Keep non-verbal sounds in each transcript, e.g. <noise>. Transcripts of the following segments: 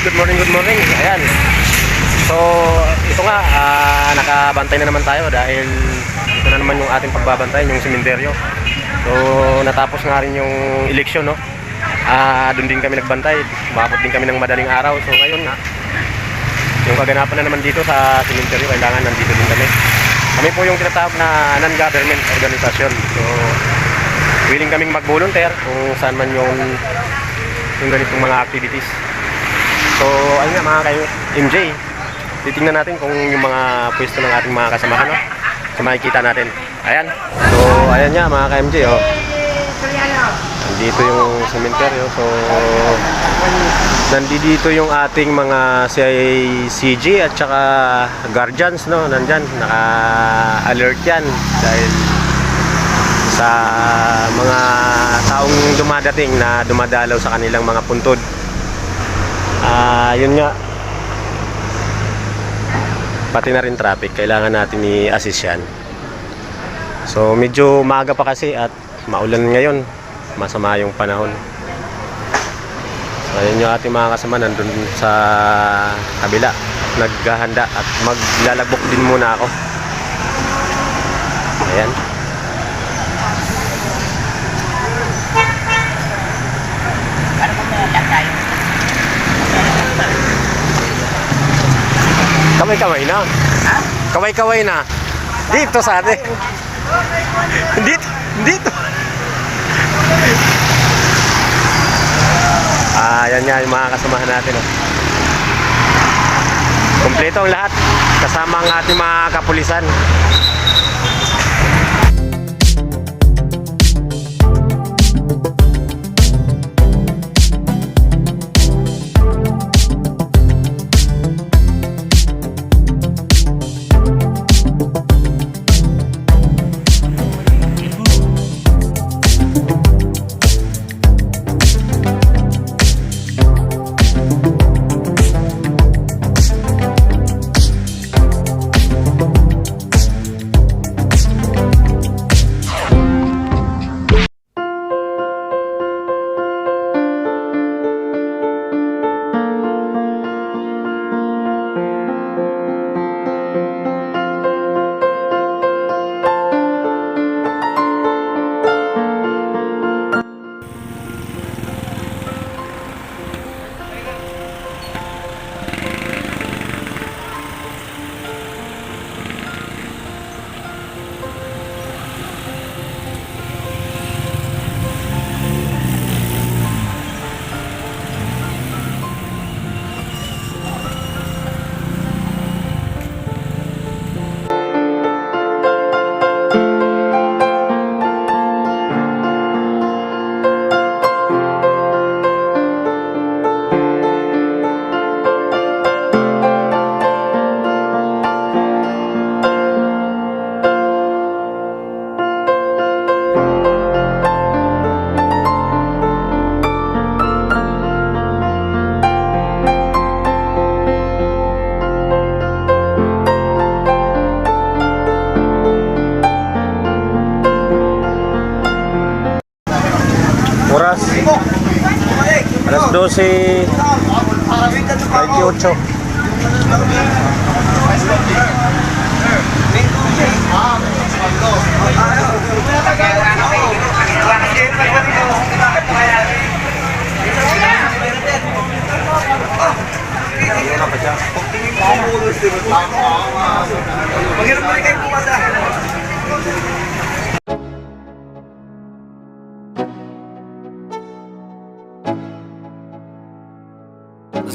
Good morning, good morning. Ayan. So, ito nga, ah, nakabantay na naman tayo dahil ito na naman yung ating pagbabantay, yung simenteryo. So, natapos nga rin yung eleksyon, no? Ah, doon din kami nagbantay. Umabot din kami ng madaling araw. So, ngayon nga, yung kaganapan na naman dito sa simenteryo, kailangan nandito din kami. Kami po yung tinatawag na non-government organization. So, willing kaming mag-volunteer kung saan man yung yung ganitong mga activities. So, ayun nga mga kayo, MJ, titingnan natin kung yung mga pwesto ng ating mga kasamahan, no? So, makikita natin. Ayan. So, ayan nga mga ka-MJ, oh. Nandito yung cementerio. So, nandito yung ating mga CICG at saka guardians, no? Nandyan, naka-alert yan dahil sa mga taong dumadating na dumadalaw sa kanilang mga puntod. Ah, yun nga. Pati na rin traffic, kailangan natin i-assist yan. So, medyo maaga pa kasi at maulan ngayon. Masama yung panahon. So, ayun yung ating mga kasama nandun sa kabila. Naghahanda at maglalagbok din muna ako. Ayan. Kamay-kamay na. Kamay-kamay na. Dito sa atin. <laughs> Dito. Dito. Ah, yan nga yung mga kasamahan natin. Oh. Kompleto ang lahat. Kasama ang ating mga kapulisan. 12. 28. Mahirap na rin kayo pumasa.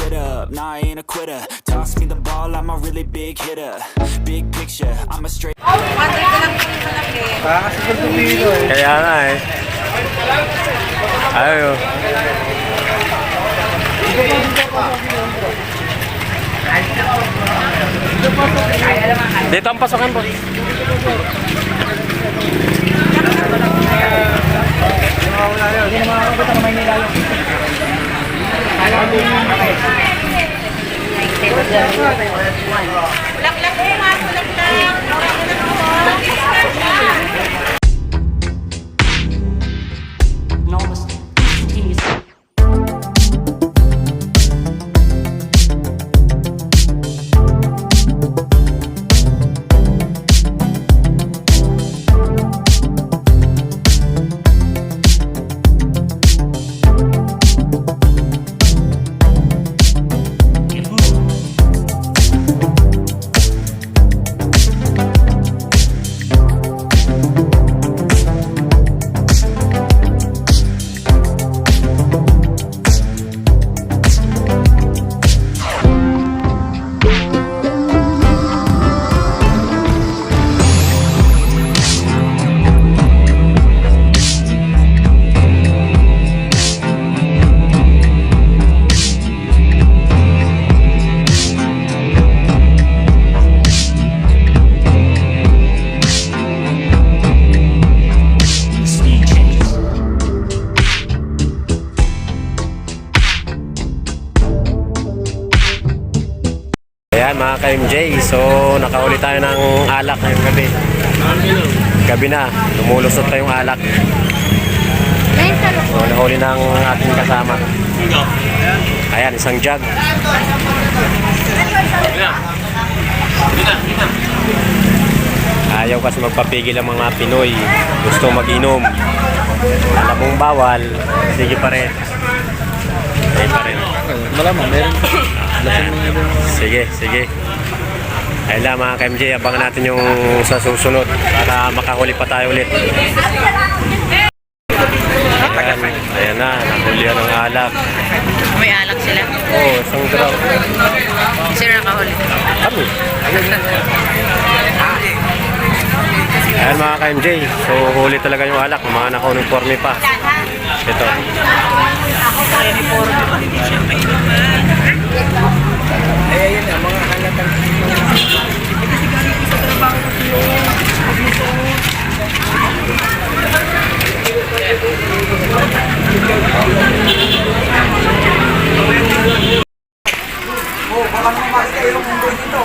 get up, nah, I ain't a quitter. Toss me the ball, I'm a really big hitter. Big picture, I'm a straight Baka sa pagpapilo eh Kaya nga eh. Ayaw. Dito ang pasokan po Hindi na makakabot ang Maynila yun ไปแล้ว mga ka-MJ, so nakauli tayo ng alak ngayong gabi. Gabi na, lumulusot pa yung alak. So nahuli ng ating kasama. Ayan, isang jug. Ayaw kasi magpapigil ang mga Pinoy. Gusto mag-inom. Alam mong bawal, sige pa rin. Sige pa rin. Malamang, meron. Sige, sige. Ayun lang mga ka-MJ, abangan natin yung sa susunod para makahuli pa tayo ulit. Ayan, ayan na, nahuli ng alak. May alak sila. Oo, oh, isang draw. Sino nakahuli? Kami. Ayan mga ka-MJ, so huli talaga yung alak, mga naka-uniforme pa. Ito. Oh, baka naman makita yung mundo dito.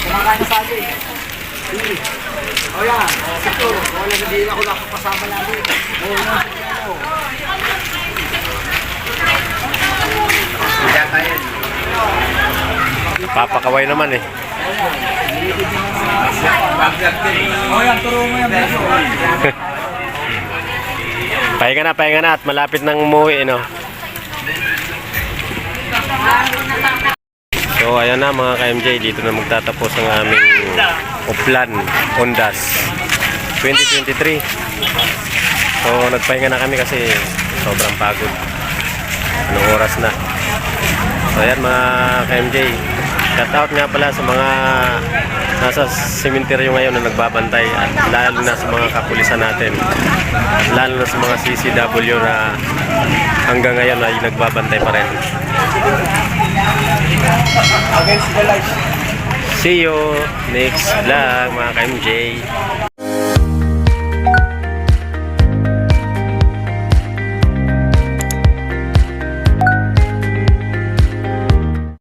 Kumakain sa atin. O yan, sakto. Wala na din ako nakapasama namin. O, Papakaway naman eh. <laughs> Pahinga na, pahinga na at malapit nang umuwi, no? So, ayan na mga ka-MJ, dito na magtatapos ang aming Uplan Ondas 2023. So, nagpahinga na kami kasi sobrang pagod. Anong oras na? So, ayan mga ka-MJ, shout out nga pala sa mga nasa sementeryo ngayon na nagbabantay at lalo na sa mga kapulisan natin lalo na sa mga CCW na hanggang ngayon ay nagbabantay pa rin. See you next vlog mga ka-MJ.